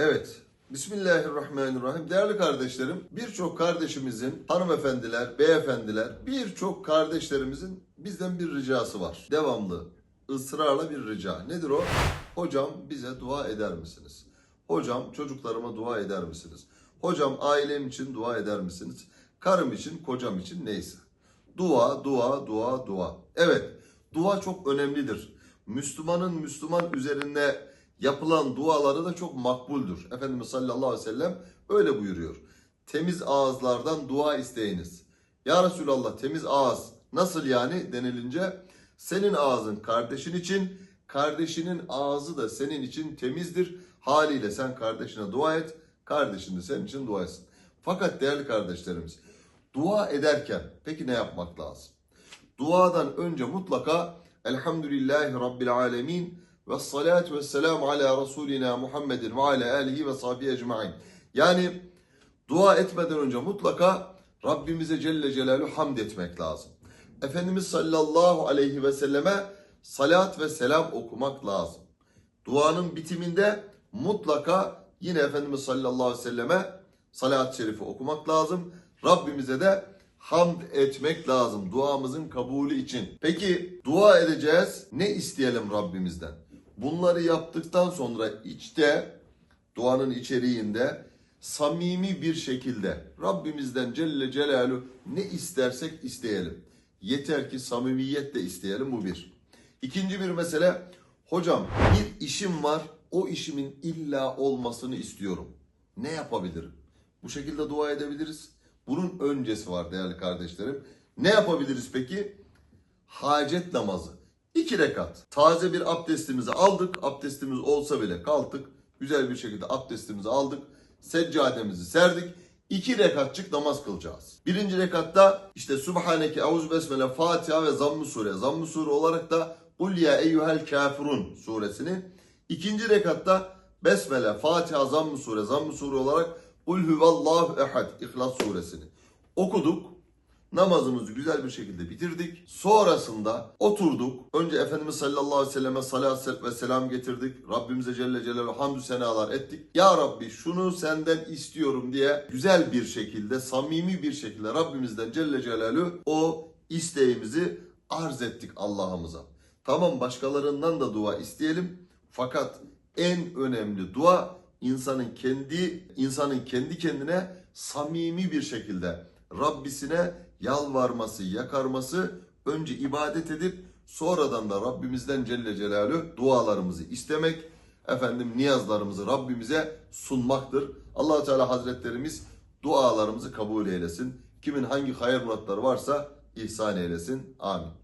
Evet. Bismillahirrahmanirrahim. Değerli kardeşlerim, birçok kardeşimizin, hanımefendiler, beyefendiler, birçok kardeşlerimizin bizden bir ricası var. Devamlı, ısrarla bir rica. Nedir o? Hocam bize dua eder misiniz? Hocam çocuklarıma dua eder misiniz? Hocam ailem için dua eder misiniz? Karım için, kocam için neyse. Dua, dua, dua, dua. Evet, dua çok önemlidir. Müslümanın Müslüman üzerinde yapılan duaları da çok makbuldür. Efendimiz sallallahu aleyhi ve sellem öyle buyuruyor. Temiz ağızlardan dua isteyiniz. Ya Resulallah temiz ağız nasıl yani denilince senin ağzın kardeşin için, kardeşinin ağzı da senin için temizdir. Haliyle sen kardeşine dua et, kardeşin de senin için dua etsin. Fakat değerli kardeşlerimiz, dua ederken peki ne yapmak lazım? Duadan önce mutlaka Elhamdülillahi Rabbil Alemin ve salatu ve selamu ala Resulina Muhammedin ve ala alihi ve sahbihi ecmain. Yani dua etmeden önce mutlaka Rabbimize Celle Celaluhu hamd etmek lazım. Efendimiz sallallahu aleyhi ve selleme salat ve selam okumak lazım. Duanın bitiminde mutlaka yine Efendimiz sallallahu aleyhi ve selleme salat-ı şerifi okumak lazım. Rabbimize de hamd etmek lazım duamızın kabulü için. Peki dua edeceğiz. Ne isteyelim Rabbimizden? Bunları yaptıktan sonra içte duanın içeriğinde samimi bir şekilde Rabbimizden Celle Celaluhu ne istersek isteyelim. Yeter ki samimiyetle isteyelim bu bir. İkinci bir mesele hocam bir işim var o işimin illa olmasını istiyorum. Ne yapabilirim? Bu şekilde dua edebiliriz. Bunun öncesi var değerli kardeşlerim. Ne yapabiliriz peki? Hacet namazı. İki rekat. Taze bir abdestimizi aldık. Abdestimiz olsa bile kalktık. Güzel bir şekilde abdestimizi aldık. Seccademizi serdik. İki rekatçık namaz kılacağız. Birinci rekatta işte Subhaneke, Euz Besmele, Fatiha ve Zamm-ı Sure. Zamm-ı Sure olarak da Kul ya eyyuhel kafirun suresini. İkinci rekatta Besmele, Fatiha, Zamm-ı Sure, Zamm-ı Sure olarak Kul huvallahu ehad İhlas suresini okuduk. Namazımızı güzel bir şekilde bitirdik. Sonrasında oturduk. Önce Efendimiz sallallahu aleyhi ve selleme salat ve selam getirdik. Rabbimize Celle Celaluhu hamdü senalar ettik. Ya Rabbi şunu senden istiyorum diye güzel bir şekilde, samimi bir şekilde Rabbimizden Celle Celaluhu o isteğimizi arz ettik Allah'ımıza. Tamam başkalarından da dua isteyelim. Fakat en önemli dua insanın kendi insanın kendi kendine samimi bir şekilde Rabbisine yalvarması, yakarması, önce ibadet edip sonradan da Rabbimizden Celle Celaluhu dualarımızı istemek, efendim niyazlarımızı Rabbimize sunmaktır. allah Teala Hazretlerimiz dualarımızı kabul eylesin. Kimin hangi hayır muratları varsa ihsan eylesin. Amin.